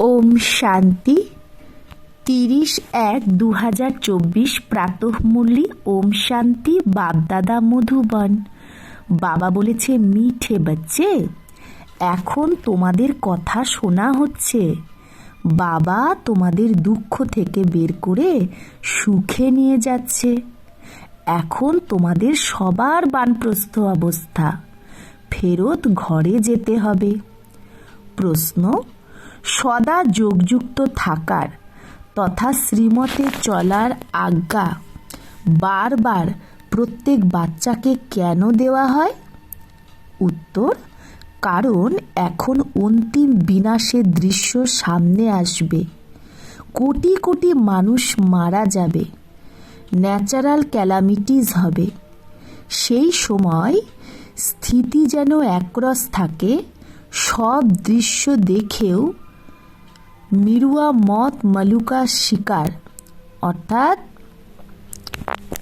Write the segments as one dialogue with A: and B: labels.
A: ওম শান্তি। তিরিশ এক দু হাজার চব্বিশ প্রাতঃমূল্যী ওম শান্তি বাপদাদা মধুবন। বাবা বলেছে, মিঠে বাচ্চে, এখন তোমাদের কথা শোনা হচ্ছে। বাবা তোমাদের দুঃখ থেকে বের করে সুখে নিয়ে যাচ্ছে। এখন তোমাদের সবার বানপ্রস্থ অবস্থা। ফেরত ঘরে যেতে হবে। প্রশ্ন সদা যোগযুক্ত থাকার তথা শ্রীমতে চলার আজ্ঞা। বারবার প্রত্যেক বাচ্চাকে কেন দেওয়া হয়? উত্তর, কারণ এখন অন্তিম বিনাশের দৃশ্য সামনে আসবে। কোটি কোটি মানুষ মারা যাবে। ন্যাচারাল ক্যালামিটিস হবে। সেই সময় স্থিতি যেন একরস থাকে, সব দৃশ্য দেখেও মিরুয়া মত মালুকা শিকার, অর্থাৎ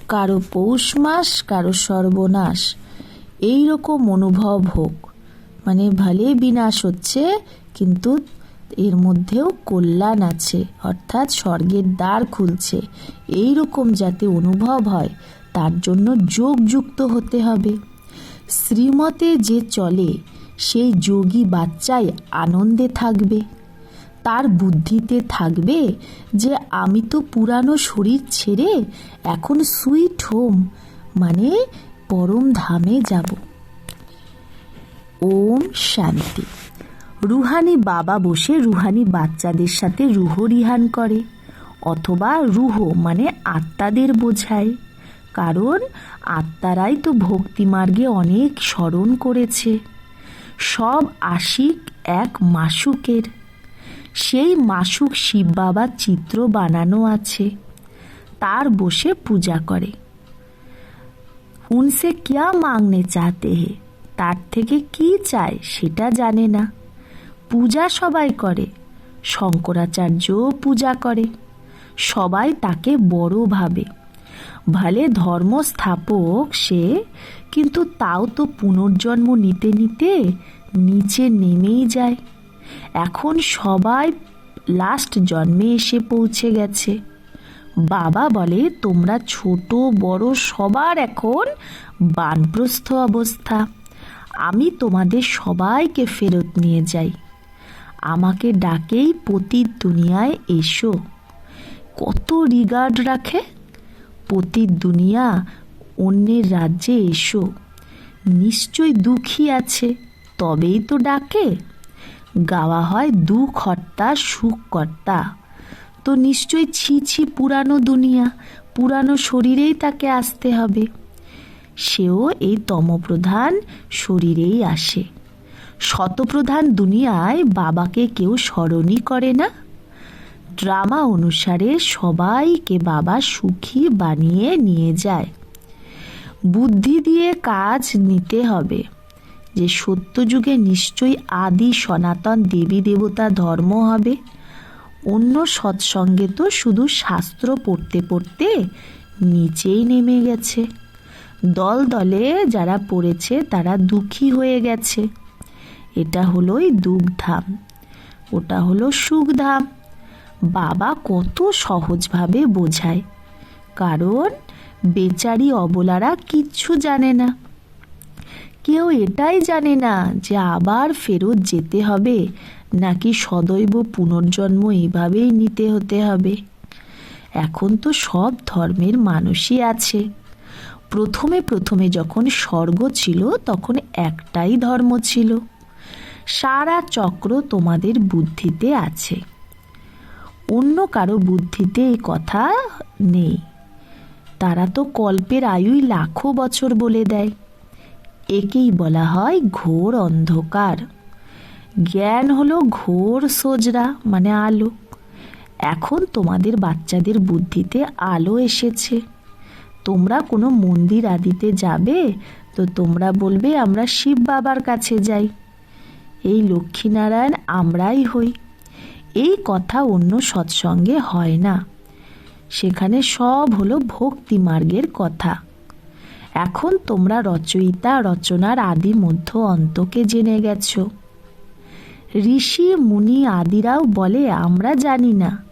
A: কারও পৌষ মাস, কারও সর্বনাশ। এই রকম অনুভব হোক। মানে ভালে বিনাশ হচ্ছে, কিন্তু এর মধ্যেও কল্যাণ আছে, অর্থাৎ স্বর্গের দ্বার খুলছে। এই রকম যাতে অনুভব হয়, তার জন্য যোগযুক্ত হতে হবে। শ্রীমতে যে চলে, সেই যোগী বাচ্চাই আনন্দে থাকবে। তার বুদ্ধিতে থাকবে যে আমি তো পুরানো শরীর ছেড়ে এখন সুইট হোম মানে পরম ধামে যাব। ওম শান্তি। রুহানি বাবা বসে রুহানি বাচ্চাদের সাথে রুহ রিহান করে, অথবা রুহ মানে আত্মাদের বোঝায়, কারণ আত্মারাই তো ভক্তিমার্গে অনেক স্মরণ করেছে। সব আশিক এক মাসুকের। সেই মাসুক শিব বাবার চিত্র বানানো আছে। তার বসে পূজা করে। উনসে ক্যা মাংনে চাতে হে? তার থেকে কি চায় সেটা জানে না। পূজা সবাই করে। শঙ্করাচার্যও পূজা করে। সবাই তাকে বড় ভাবে। ভালে ধর্ম স্থাপক সে, কিন্তু তাও তো পুনর্জন্ম নিতে নিতে নিচে নেমেই যায়। এখন সবাই লাস্ট জন্মে এসে পৌঁছে গেছে। বাবা বলে, তোমরা ছোট, বড় সবার এখন বানপ্রস্থ অবস্থা। আমি তোমাদের সবাইকে ফেরত নিয়ে যাই। আমাকে ডাকেই পতির দুনিয়ায় এসো। কত রিগার্ড রাখে? পতির দুনিয়া অন্যের রাজ্যে এসো। নিশ্চয় দুঃখী আছে, তবেই তো ডাকে। গাওয়া হয় দুঃখর্তা, সুখকর্তা। তো নিশ্চয়ই ছি ছি পুরানো দুনিয়া, পুরানো শরীরেই তাকে আসতে হবে। সেও এই তমপ্রধান শরীরেই আসে। শতপ্রধান দুনিয়ায় বাবাকে কেউ স্মরণই করে না। ড্রামা অনুসারে সবাইকে বাবা সুখী বানিয়ে নিয়ে যায়। বুদ্ধি দিয়ে কাজ নিতে হবে। যে সত্যযুগে নিশ্চয়ই আদি সনাতন দেবী দেবতা ধর্ম হবে, অন্য সৎসঙ্গে তো শুধু শাস্ত্র পড়তে পড়তে নিচেই নেমে গেছে। দল দলে যারা পড়েছে তারা দুঃখী হয়ে গেছে। এটা হলোই দুঃখধাম ওটা হলো সুখধাম। বাবা কত সহজভাবে বোঝায়, কারণ বেচারি অবলারা কিচ্ছু জানে না। কেউ এটাই জানে না যে আবার ফেরত যেতে হবে, নাকি সদৈব পুনর্জন্ম এভাবেই নিতে হতে হবে। এখন তো সব ধর্মের মানুষই আছে। প্রথমে প্রথমে যখন স্বর্গ ছিল, তখন একটাই ধর্ম ছিল। সারা চক্র তোমাদের বুদ্ধিতে আছে। অন্য কারও বুদ্ধিতে এই কথা নেই। তারা তো কল্পের আয়ুই লাখো বছর বলে দেয়। একেই বলা হয় ঘোর অন্ধকার। জ্ঞান হলো ঘোর সোজরা মানে আলো। এখন তোমাদের বাচ্চাদের বুদ্ধিতে আলো এসেছে। তোমরা কোনো মন্দির আদিতে যাবে, তো তোমরা বলবে, আমরা শিব বাবার কাছে যাই। এই লক্ষ্মীনারায়ণ আমরাই হই। এই কথা অন্য সৎসঙ্গে হয় না। সেখানে সব হলো ভক্তি মার্গের কথা। এখন তোমরা রচয়িতা, রচনার আদি মধ্য অন্তকে জেনে গেছ। ঋষি, মুনি আদিরাও বলে, আমরা জানি না।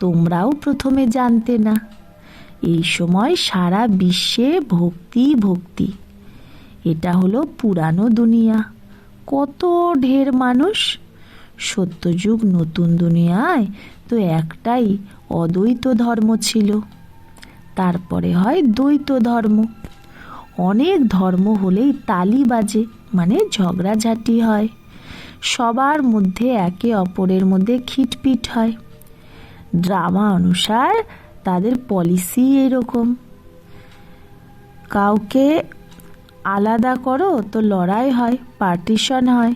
A: তোমরাও প্রথমে জানতে না। এই সময় সারা বিশ্বে ভক্তি ভক্তি। এটা হলো পুরানো দুনিয়া। কত ঢের মানুষ। সত্যযুগ নতুন দুনিয়ায় তো একটাই অদ্বৈত ধর্ম ছিল। তারপরে হয় দ্বৈত ধর্ম। অনেক ধর্ম হলেই তালি বাজে মানে ঝগড়াঝাটি হয়। সবার মধ্যে একে অপরের মধ্যে খিটপিট হয়। ড্রামা অনুসার তাদের পলিসি এরকম। কাউকে আলাদা করো তো লড়াই হয়, পার্টিশন হয়।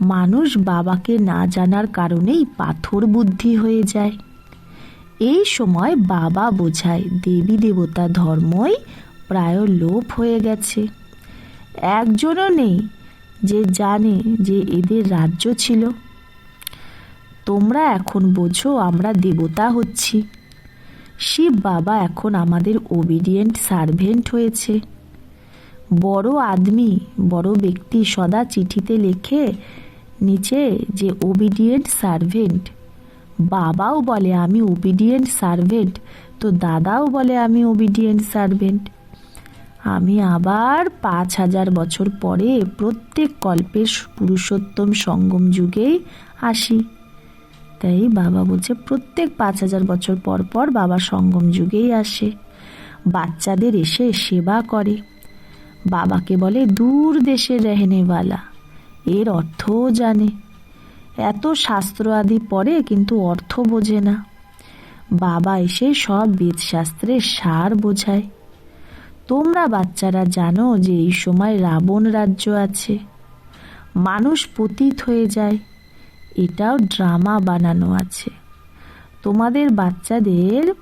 A: মানুষ বাবাকে না জানার কারণেই পাথর বুদ্ধি হয়ে যায়। এই সময় বাবা বোঝায় দেবী দেবতা ধর্মই প্রায় লোপ হয়ে গেছে। একজনও নেই যে জানে যে এদের রাজ্য ছিল। তোমরা এখন বোঝো আমরা দেবতা হচ্ছি। শিব বাবা এখন আমাদের ওবিডিয়েন্ট সার্ভেন্ট হয়েছে। বড় আদমি, বড় ব্যক্তি সদা চিঠিতে লেখে নিচে যে ওবিডিয়েন্ট সার্ভেন্ট বাবাও বলে, আমি ওবিডিয়েন্ট সার্ভেন্ট তো দাদাও বলে, আমি ওবিডিয়েন্ট সার্ভেন্ট আমি আবার পাঁচ হাজার বছর পরে প্রত্যেক কল্পের পুরুষোত্তম সঙ্গম যুগেই আসি। তাই বাবা বলছে, প্রত্যেক পাঁচ হাজার বছর পর পর বাবা সঙ্গম যুগেই আসে। বাচ্চাদের এসে সেবা করে। বাবাকে বলে, দূর দেশের রেহেনেওয়ালা, এর অর্থও জানে। এত শাস্ত্র আদি পড়ে কিন্তু অর্থ বোঝে না। বাবা এসে সব বেদশাস্ত্রের সার বোঝায়। তোমরা বাচ্চারা জানো যে এই সময় রাবণ রাজ্য আছে। মানুষ পতিত হয়ে যায়। এটাও ড্রামা বানানো আছে। তোমাদের বাচ্চাদের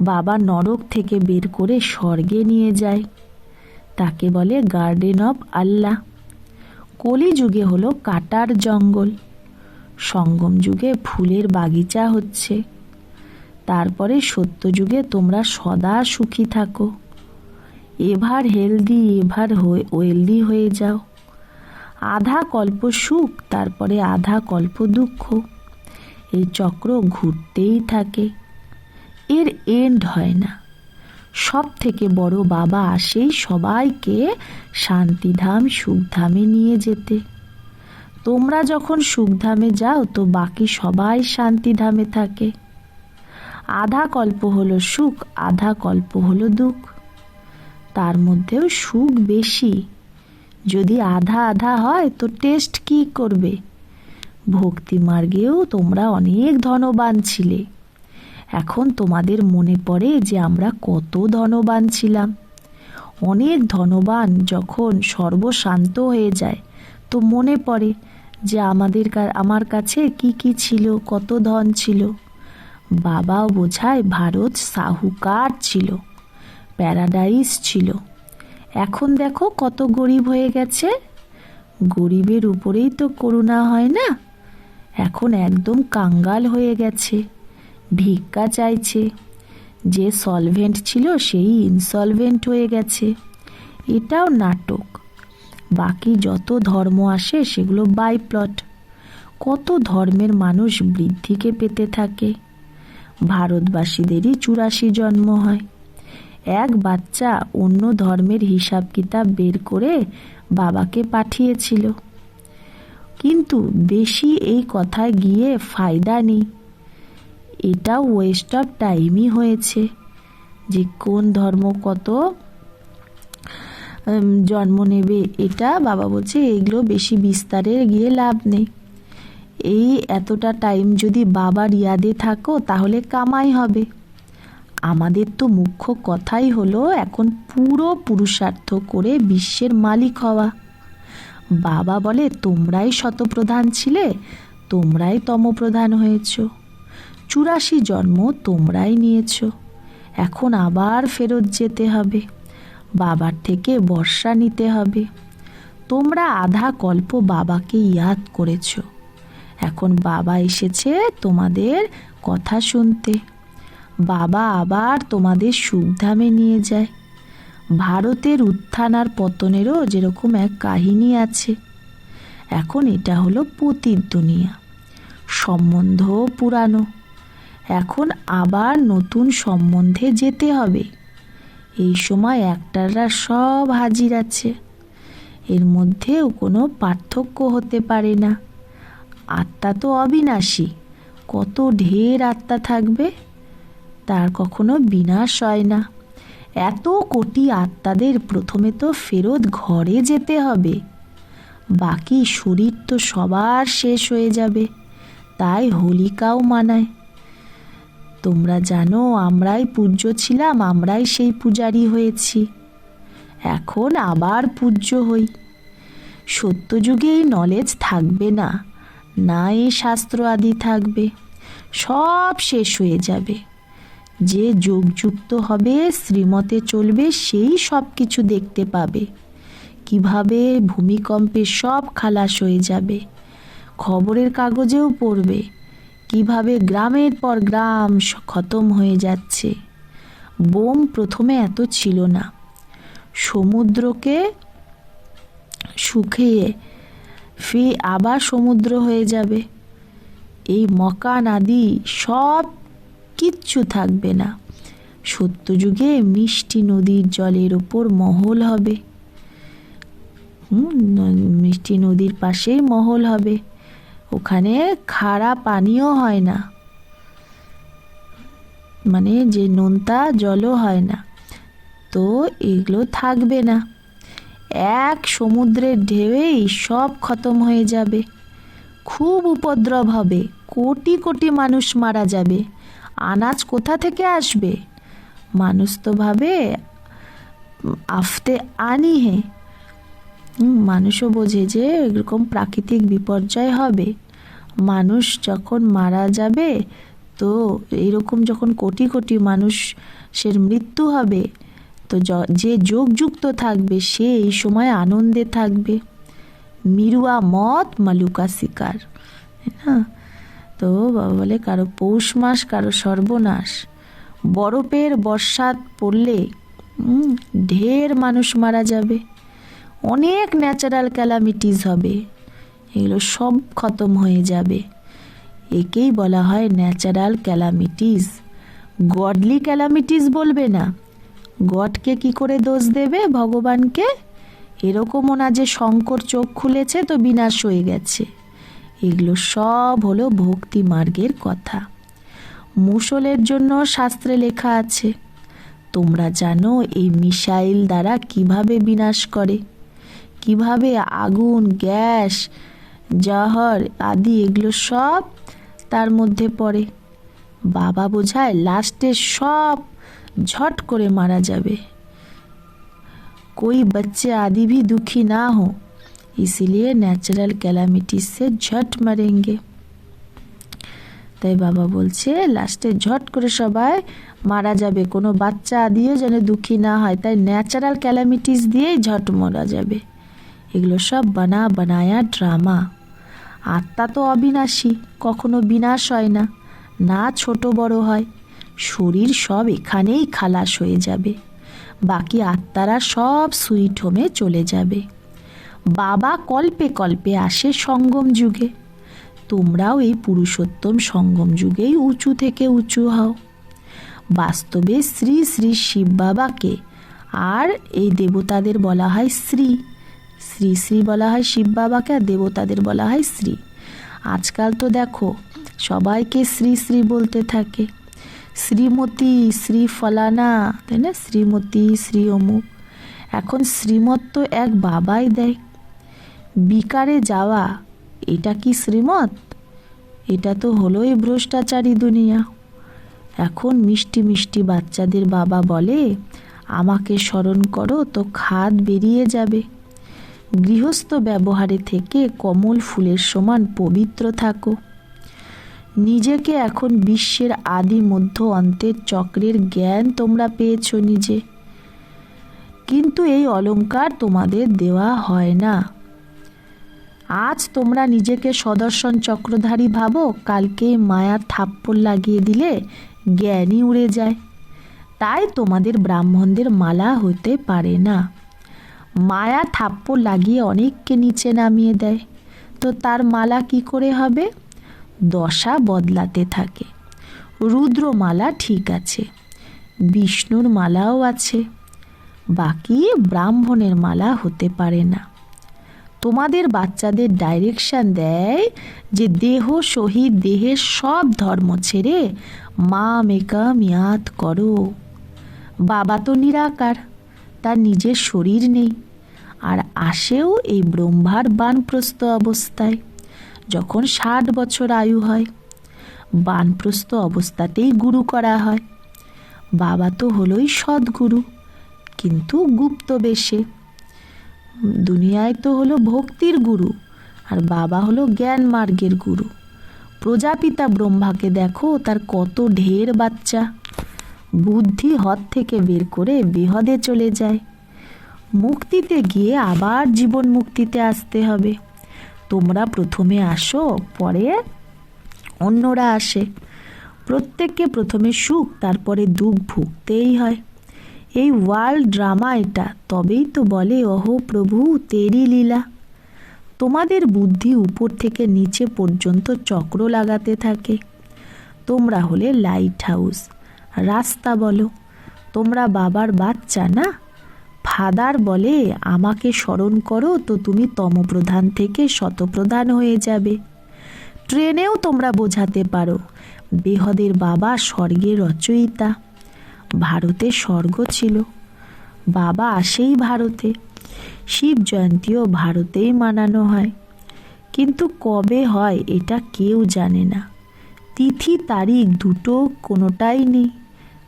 A: বাবা নরক থেকে বের করে স্বর্গে নিয়ে যায়। তাকে বলে গার্ডেন অফ আল্লাহ কলিযুগে হলো কাটার জঙ্গল। সঙ্গম যুগে ফুলের বাগিচা হচ্ছে। তারপরে সত্যযুগে তোমরা সদা সুখী থাকো। এভার হেলদি এভার ওয়েলদি হয়ে যাও। আধা কল্প সুখ, তারপরে আধা কল্প দুঃখ। এই চক্র ঘুরতেই থাকে। এর এন্ড হয় না। সব থেকে বড় বাবা আসেই সবাইকে শান্তিধাম, সুখধামে নিয়ে যেতে। তোমরা যখন সুখধামে যাও, তো বাকি সবাই শান্তিধামে থাকে। আধা কল্প হলো সুখ, আধা কল্প হলো দুঃখ। তার মধ্যেও সুখ বেশি। যদি আধা আধা হয়, তো টেস্ট কি করবে? ভক্তি মার্গেও তোমরা অনেক ধনবান ছিলে। এখন তোমাদের মনে পড়ে যে আমরা কত ধনবান ছিলাম। অনেক ধনবান যখন সর্বশান্ত হয়ে যায়, তো মনে পড়ে যে আমাদের আমার কাছে কি কি ছিল, কত ধন ছিল। বাবাও বোঝায় ভারত সাহুকার ছিল, প্যারাডাইস ছিল। এখন দেখো কত গরিব হয়ে গেছে। গরিবের উপরেই তো করুণা হয় না? এখন একদম কাঙ্গাল হয়ে গেছে, ভিক্ষা চাইছে। যে সলভেন্ট ছিল সেই ইনসলভেন্ট হয়ে গেছে। এটাও নাটক। বাকি যত ধর্ম আসে সেগুলো বাই প্লট কত ধর্মের মানুষ বৃদ্ধিকে পেতে থাকে। ভারতবাসীদেরই চুরাশি জন্ম হয়। এক বাচ্চা অন্য ধর্মের হিসাব কিতাব বের করে বাবাকে পাঠিয়েছিল। কিন্তু বেশি এই কথায় গিয়ে ফায়দা নেই। এটাও ওয়েস্ট অফ টাইমই হয়েছে যে কোন ধর্ম কত জন্ম নেবে, এটা বাবা বলছে, এগুলো বেশি বিস্তারে গিয়ে লাভ নেই। এই এতটা টাইম যদি বাবার ইয়াদে থাকো, তাহলে কামাই হবে। আমাদের তো মুখ্য কথাই হলো এখন পুরো পুরুষার্থ করে বিশ্বের মালিক হওয়া। বাবা বলে, তোমরাই শতপ্রধান ছিলে, তোমরাই তমপ্রধান হয়েছ। চুরাশি জন্ম তোমরাই নিয়েছ। এখন আবার ফেরত যেতে হবে। বাবার থেকে বর্ষা নিতে হবে। তোমরা আধা কল্প বাবাকে ইয়াদ করেছ। এখন বাবা এসেছে তোমাদের কথা শুনতে। বাবা আবার তোমাদের সুখধামে নিয়ে যায়। ভারতের উত্থান আর পতনেরও যেরকম এক কাহিনী আছে। এখন এটা হলো পতির দুনিয়া। সম্বন্ধ পুরানো। এখন আবার নতুন সম্বন্ধে যেতে হবে। এই সময় একটারা সব হাজির আছে। এর মধ্যেও কোনো পার্থক্য হতে পারে না। আত্মা তো অবিনাশী। কত ঢের আত্মা থাকবে, তার কখনো বিনাশ হয় না। এত কোটি আত্মাদের প্রথমে তো ফেরত ঘরে যেতে হবে। বাকি শরীর তো সবার শেষ হয়ে যাবে, তাই হোলিকাও মানায়। তোমরা জানো, আমরাই পূজ্য ছিলাম, আমরাই সেই পূজারি হয়েছি। এখন আবার পূজ্য হই। সত্যযুগে এই নলেজ থাকবে না। না এই শাস্ত্র আদি থাকবে, সব শেষ হয়ে যাবে। যে যোগযুক্ত হবে, শ্রীমতে চলবে, সেই সব কিছু দেখতে পাবে। কীভাবে ভূমিকম্পে সব খালাস হয়ে যাবে, খবরের কাগজেও পড়বে। কীভাবে গ্রামের পর গ্রাম খতম হয়ে যাচ্ছে। বোম প্রথমে এত ছিল না। সমুদ্রকে শুকিয়ে ফে আবার সমুদ্র হয়ে যাবে। এই মকান আদি সব কিচ্ছু থাকবে না। সত্যযুগে মিষ্টি নদীর জলের ওপর মহল হবে। মিষ্টি নদীর পাশেই মহল হবে। ওখানে খাড়া পানিও হয় না। মানে যে নোনতা জলও হয় না। তো এগুলো থাকবে না। এক সমুদ্রের ঢেউয়েই সব খতম হয়ে যাবে। খুব উপদ্রব হবে। কোটি কোটি মানুষ মারা যাবে। আনাজ কোথা থেকে আসবে? মানুষ তো ভাবে, আফতে আনি হে। মানুষও বোঝে যে এরকম প্রাকৃতিক বিপর্যয় হবে। মানুষ যখন মারা যাবে, তো এরকম যখন কোটি কোটি মানুষের মৃত্যু হবে তো য- যোগযুক্ত থাকবে, সে এই সময় আনন্দে থাকবে। মিরুয়া মত, মালুকা শিকার। তাই না? তো বাবা বলে, কারও পৌষ মাস, কারও সর্বনাশ। বরফের বর্ষাত পড়লে ঢের মানুষ মারা যাবে। অনেক ন্যাচারাল ক্যালামিটিস হবে। এগুলো সব খতম হয়ে যাবে। একেই বলা হয় ন্যাচারাল ক্যালামিটিস গডলি ক্যালামিটিস বলবে না। গডকে কি করে দোষ দেবে? ভগবানকে? এরকমও না যে শঙ্কর চোখ খুলেছে তো বিনাশ হয়ে গেছে। এগুলো সব হলো ভক্তি মার্গের কথা। মুসলের জন্য শাস্ত্রে লেখা আছে, তোমরা জানো এই মিসাইল দ্বারা কীভাবে বিনাশ করে? কীভাবে আগুন, গ্যাস, জহর আদি এগুলো সব তার মধ্যে পড়ে। বাবা বোঝায় লাস্টে সব ঝট করে মারা যাবে कोई बच्चे आदि भी दुखी ना हो इसीलिए ন্যাচারাল ক্যালামিটিস সে ঝট মারেঙ্গে তাই বাবা বলছে লাস্টে ঝট করে সবাই মারা যাবে কোনো বাচ্চা আদিও যেন দুঃখী না হয় তাই ন্যাচারাল ক্যালামিটিস দিয়েই ঝট মারা যাবে এগুলো সব বানা বানায়া ড্রামা আত্মা তো অবিনাশী কখনো বিনাশ হয় না না ছোট বড় হয় শরীর সব এখানেই খালাস হয়ে যাবে। বাকি আত্মারা সব সুইট হোমে চলে যাবে। বাবা কল্পে কল্পে আসে সঙ্গম যুগে। তোমরাও এই পুরুষোত্তম সঙ্গম যুগেই উঁচু থেকে উঁচু হও। বাস্তবে শ্রী শ্রী শিব বাবাকে আর এই দেবতাদের বলা হয় শ্রী। শ্রী শ্রী বলা হয় শিব বাবাকে আর দেবতাদের বলা হয় শ্রী। আজকাল তো দেখো, সবাইকে শ্রী শ্রী বলতে থাকে। শ্রীমতী শ্রী ফলানা তাই না? শ্রীমতী শ্রী অমুক এখন শ্রীমত তো এক বাবাই দেয়। বিকারে যাওয়া, এটা কি শ্রীমত এটা তো হলোই ভ্রষ্টাচারী দুনিয়া। এখন মিষ্টি মিষ্টি বাচ্চাদের বাবা বলে, আমাকে স্মরণ করো, তো খাদ বেরিয়ে যাবে। গৃহস্থ ব্যবহারে থেকে কমল ফুলের সমান পবিত্র থাকো। নিজেকে এখন বিশ্বের আদি মধ্য অন্তের চক্রের জ্ঞান তোমরা পেয়েছ নিজে। কিন্তু এই অলংকার তোমাদের দেওয়া হয় না। আজ তোমরা নিজেকে সদর্শন চক্রধারী ভাবো, কালকে মায়ার থাপ্পড় লাগিয়ে দিলে জ্ঞানই উড়ে যায়। তাই তোমাদের ব্রাহ্মণদের মালা হতে পারে না। মায়া থাপ্পড় লাগিয়ে অনেককে নিচে নামিয়ে দেয়। তো তার মালা কি করে হবে? দশা বদলাতে থাকে। রুদ্রমালা ঠিক আছে, বিষ্ণুর মালাও আছে, বাকি ব্রাহ্মণের মালা হতে পারে না। তোমাদের বাচ্চাদের ডাইরেকশন দেয় যে দেহ শহীদ দেহের সব ধর্ম ছেড়ে মা মেকা মিয়াদ করো। বাবা তো নিরাকার, তার নিজের শরীর নেই, আর আসেও এই ব্রহ্মার বানপ্রস্থ অবস্থায়। যখন ষাট বছর আয়ু হয়, বানপ্রস্থ অবস্থাতেই গুরু করা হয়। বাবা তো হলোই সদ্গুরু, কিন্তু গুপ্ত বেশে। দুনিয়ায় তো হলো ভক্তির গুরু, আর বাবা হলো জ্ঞান মার্গের গুরু। প্রজাপিতা ব্রহ্মাকে দেখো, তার কত ঢের বাচ্চা। বুদ্ধি হদ থেকে বের করে বেহদে চলে যায়। মুক্তিতে গিয়ে আবার জীবন মুক্তিতে আসতে হবে। তোমরা প্রথমে আসো, পরে অন্যরা আসে। প্রত্যেককে প্রথমে সুখ, তারপরে দুঃখ ভুগতেই হয়। এই ওয়ার্ল্ড ড্রামা এটা, তবেই তো বলে অহ প্রভু, তেরি লীলা। তোমাদের বুদ্ধি উপর থেকে নিচে পর্যন্ত চক্র লাগাতে থাকে। তোমরা হলে লাইট হাউস রাস্তা বলো, তোমরা বাবার বাচ্চা না? ফাদার বলে, আমাকে স্মরণ করো তো তুমি তমপ্রধান থেকে শতপ্রধান হয়ে যাবে। ট্রেনেও তোমরা বোঝাতে পারো, বেহদের বাবা স্বর্গের রচয়িতা। ভারতে স্বর্গ ছিল, বাবা আসেই ভারতে। শিব জয়ন্তীও ভারতেই মানানো হয়। কিন্তু কবে হয় এটা কেউ জানে না। তিথি, তারিখ দুটো কোনোটাই নেই।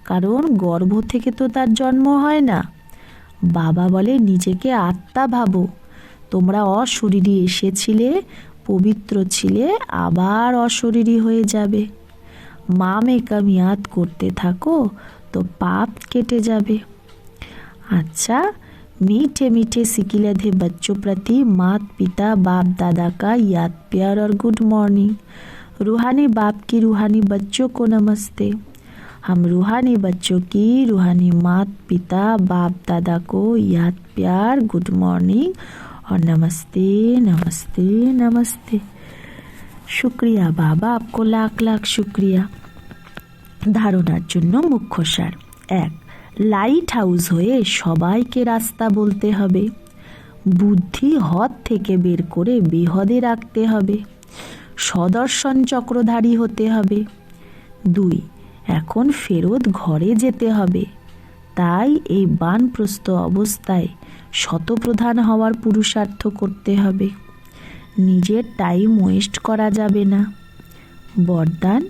A: কারণ গর্ভ থেকে তো তার জন্ম হয় না। বাবা বলে নিজেকে আত্মা ভাবো তোমরা অশরীরী এসেছিলে পবিত্র ছিলে আবার অশরীরী হয়ে যাবে মা মেকা মিয়াদ করতে থাকো তো পাপ কেটে যাবে अच्छा मीठे मीठे सिकिलधे बच्चों प्रति मात पिता बाप दादा का याद प्यार और गुड मॉर्निंग रूहानी बाप की रूहानी बच्चों को नमस्ते हम रूहानी बच्चों की रूहानी मात पिता बाप दादा को याद प्यार गुड मॉर्निंग और नमस्ते नमस्ते नमस्ते शुक्रिया बाबा आपको लाख लाख शुक्रिया ধারণার জন্য মুখ্য সার এক লাইট হাউস হয়ে সবাইকে রাস্তা বলতে হবে বুদ্ধি হদ থেকে বের করে বেহদে রাখতে হবে সদর্শন চক্রধারী হতে হবে দুই এখন ফেরত ঘরে যেতে হবে। তাই এই বানপ্রস্থ অবস্থায় শতপ্রধান হওয়ার পুরুষার্থ করতে হবে। নিজের টাইম ওয়েস্ট করা যাবে না। বরদান,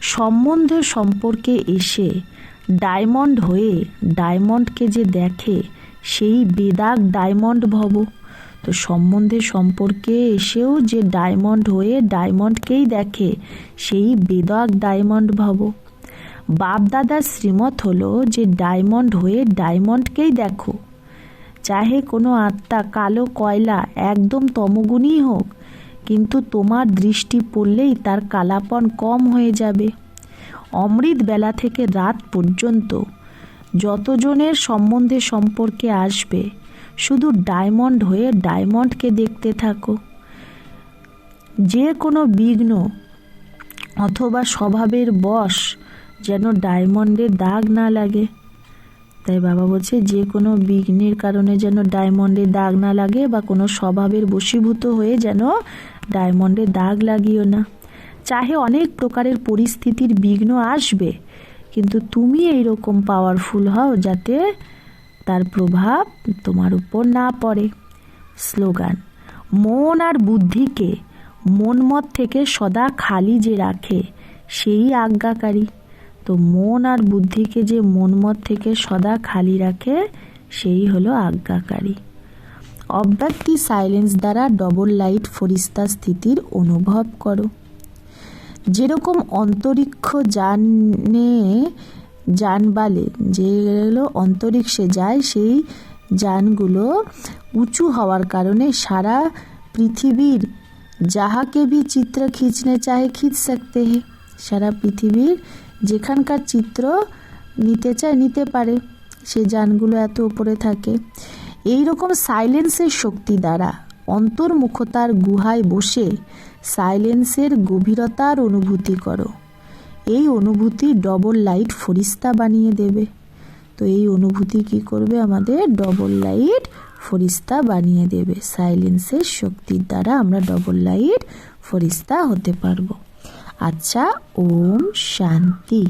A: সম্বন্ধ সম্পর্কে এসে ডায়মন্ড হয়ে ডায়মন্ডকে যে দেখে, সেই বেদাগ ডায়মন্ড ভব। তো সম্বন্ধে সম্পর্কে এসেও যে ডায়মন্ড হয়ে ডায়মন্ডকেই দেখে, সেই বেদাগ ডায়মন্ড ভব। বাপদাদার শ্রীমত হলো যে ডায়মন্ড হয়ে ডায়মন্ডকেই দেখো। চাহে কোনো আত্মা, কালো কয়লা, একদম তমগুণই হোক, কিন্তু তোমার দৃষ্টি পড়লেই তার কালাপন কম হয়ে যাবে। অমৃত বেলা থেকে রাত পর্যন্ত যতজনের সম্বন্ধে সম্পর্কে আসবে, শুধু ডায়মন্ড হয়ে ডায়মন্ডকে দেখতে থাকো। যে কোনো বিঘ্ন অথবা স্বভাবের বশ যেন ডায়মন্ডের দাগ না লাগে। তাই বাবা বলছে, যে কোনো বিঘ্নের কারণে যেন ডায়মন্ডের দাগ না লাগে বা কোনো স্বভাবের বশীভূত হয়ে যেন ডায়মন্ডের দাগ লাগিও না। চাহে অনেক প্রকারের পরিস্থিতির বিঘ্ন আসবে, কিন্তু তুমি এইরকম পাওয়ারফুল হও যাতে তার প্রভাব তোমার উপর না পড়ে। স্লোগান, মন আর বুদ্ধিকে মনমত থেকে সদা খালি যে রাখে, সেই আজ্ঞাকারী। তো মন আর বুদ্ধিকে যে মনমত থেকে সদা খালি রাখে, সেই হলো আজ্ঞাকারী। অব্যক্তি সাইলেন্স দ্বারা ডবল লাইট ফরিস্তা স্থিতির অনুভব করো। যেরকম অন্তরিক্ষ যানে যে যেগুলো অন্তরিক্ষে যায়, সেই যানগুলো উঁচু হওয়ার কারণে সারা পৃথিবীর যাহাকে ভি চিত্র খিঁচনে চাহে, খিঁচ সকতে হে। সারা পৃথিবীর যেখানকার চিত্র নিতে চায়, নিতে পারে। সে যানগুলো এত উপরে থাকে। এই রকম সাইলেন্সের শক্তি দ্বারা অন্তর্মুখতার গুহায় বসে সাইলেন্সের গভীরতার অনুভূতি করো। এই অনুভূতি ডবল লাইট ফরিস্তা বানিয়ে দেবে। তো এই অনুভূতি কি করবে আমাদের? ডবল লাইট ফরিস্তা বানিয়ে দেবে। সাইলেন্সের শক্তির দ্বারা আমরা ডবল লাইট ফরিস্তা হতে পারব। আচ্ছা ওম শান্তি।